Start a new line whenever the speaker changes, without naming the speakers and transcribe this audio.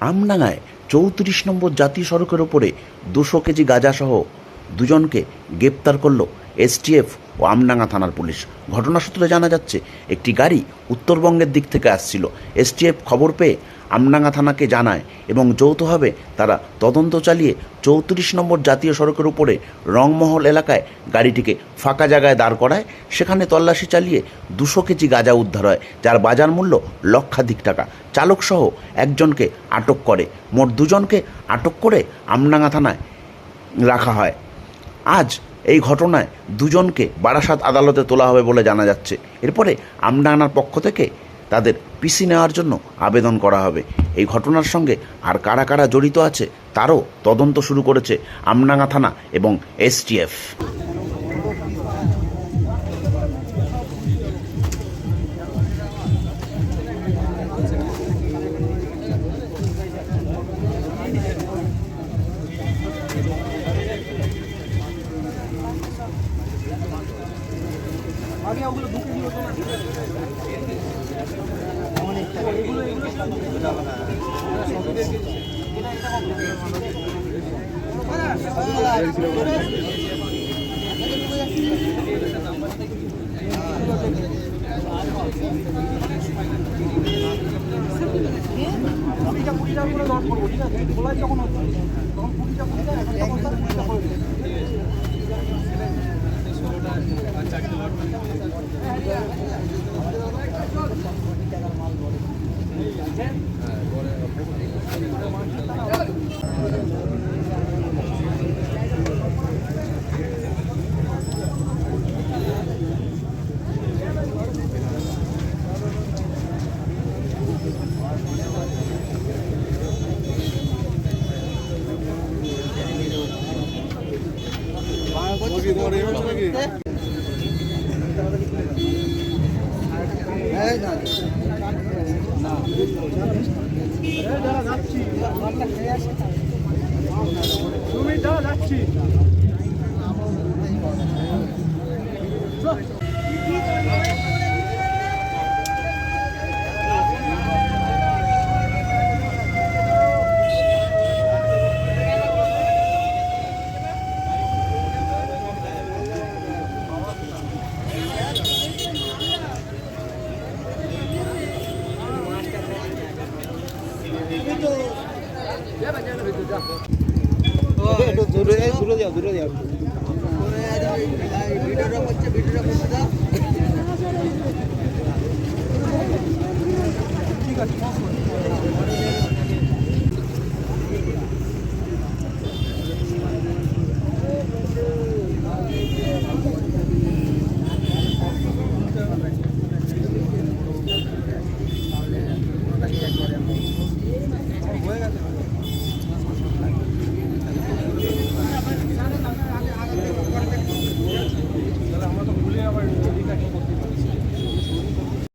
আমডাঙ্গায় চৌত্রিশ নম্বর জাতীয় সড়কের ওপরে দুশো কেজি গাঁজাসহ দুজনকে গ্রেপ্তার করল এসটিএফ ও আমডাঙ্গা থানার পুলিশ। ঘটনা সূত্রে জানা যাচ্ছে, একটি গাড়ি উত্তরবঙ্গের দিক থেকে আসছিল। এসটিএফ খবর পেয়ে আমডাঙ্গা থানাকে জানায় এবং যৌথভাবে তারা তদন্ত চালিয়ে চৌত্রিশ নম্বর জাতীয় সড়কের উপরে রংমহল এলাকায় গাড়িটিকে ফাঁকা জায়গায় দাঁড় করায়। সেখানে তল্লাশি চালিয়ে দুশো কেজি গাঁজা উদ্ধার হয়, যার বাজার মূল্য লক্ষাধিক টাকা। চালকসহ একজনকে আটক করে, মোট দুজনকে আটক করে আমডাঙ্গা থানায় রাখা হয়। আজ এই ঘটনায় দুজনকে বারাসাত আদালতে তোলা হবে বলে জানা যাচ্ছে। এরপরে আমডাঙ্গার পক্ষ থেকে তাদের পিসি নেওয়ার জন্য আবেদন করা হবে। এই ঘটনার সঙ্গে আর কারা কারা জড়িত আছে তারও তদন্ত শুরু করেছে আমডাঙ্গা থানা এবং এসটিএফ
কুড়িটা কুড়িটার করে লট করব ঠিক আছে? খোলাই যখন হচ্ছে তখন কুড়িটা কুড়িটা এখন তখন তার কুড়িটা করে দেবে। তুমি যা যাচ্ছি। ঠিক আছে হয়ে গেছে